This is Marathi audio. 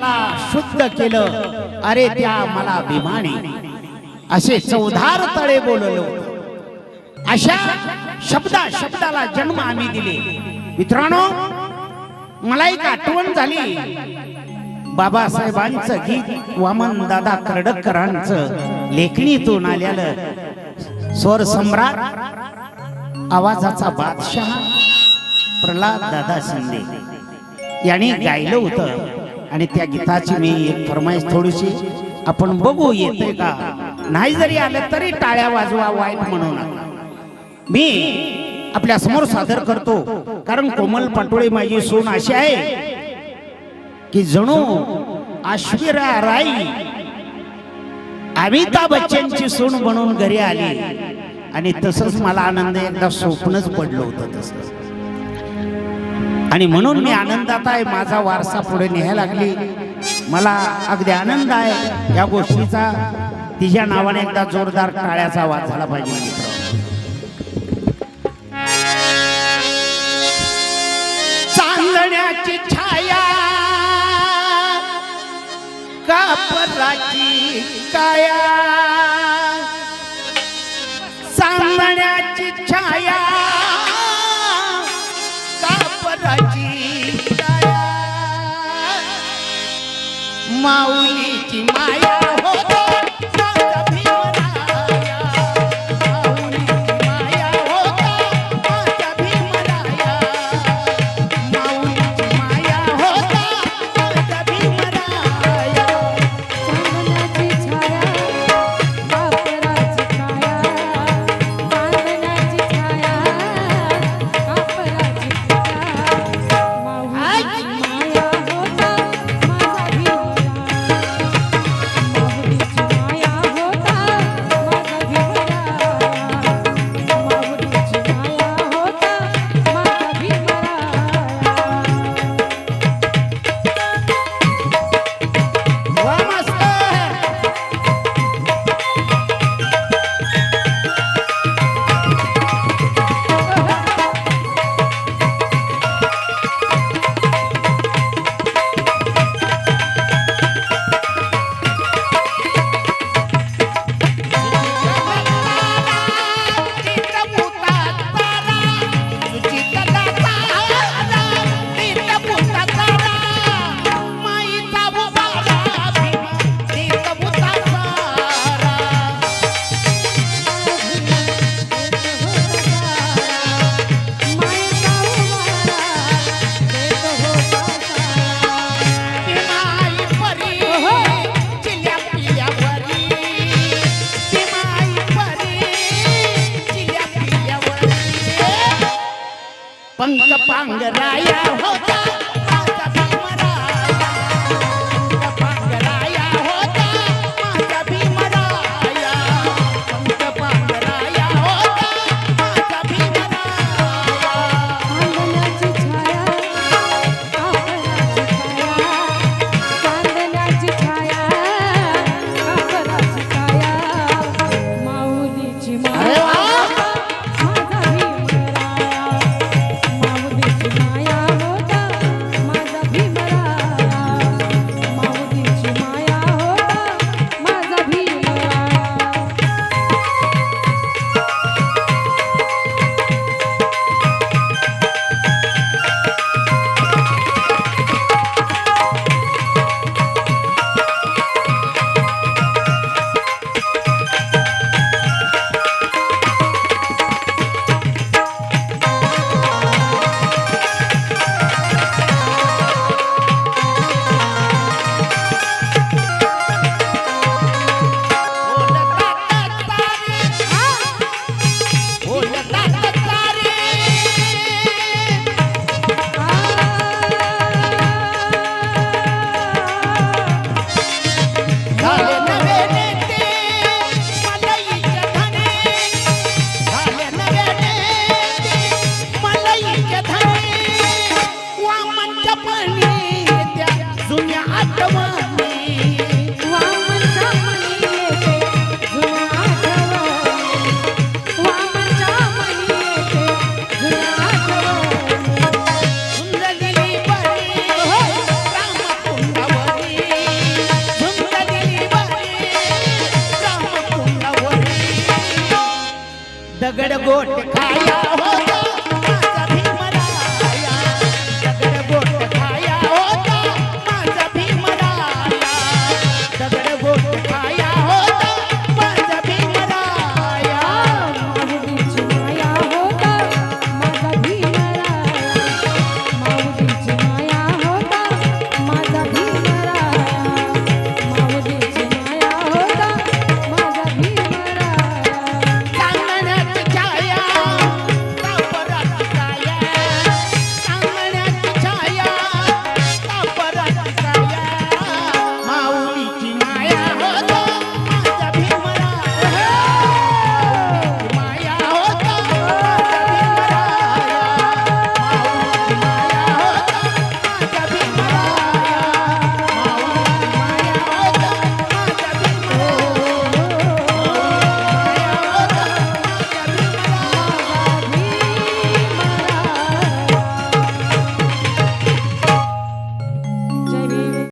मला शुद्ध केलं. अरे त्या मला भीमाने असे चौधार तळे बोललो. अशा शब्दा शब्दाला जन्म आम्ही दिले. मित्रांनो मला एक आठवण झाली. बाबासाहेबांचं गीत वामन दादा कर्डकरांचं लेखणीतून आलेलं. स्वर सम्राट आवाजाचा बादशाह प्रल्हाद दादा शिंदे. यांनी गायलं होतं. आणि त्या गीताची मी एक फरमाईश थोडीशी आपण बघू येते का? नाही जरी आलं तरी टाळ्या वाजवा वाईट म्हणू नका. मी आपल्यासमोर सादर करतो कारण कोमल पाटोळे माझी सून अशी आहे की जणू आश्विरा राई अमिताभ बच्चनची सून म्हणून घरी आली. आणि तसंच मला आनंद एकदा स्वप्नच पडलं होतं तसं. आणि म्हणून मी आनंदात आहे माझा वारसा पुढे न्याय लागली. मला अगदी आनंद आहे या गोष्टीचा. तिच्या नावाने एकदा जोरदार टाळ्याचा आवाज झाला पाहिजे चांदण्याची छाया कापराची काया चांदण्याची छाया. माऊलीची माया होता पंख पांगराया होता ગોટ ખાયા.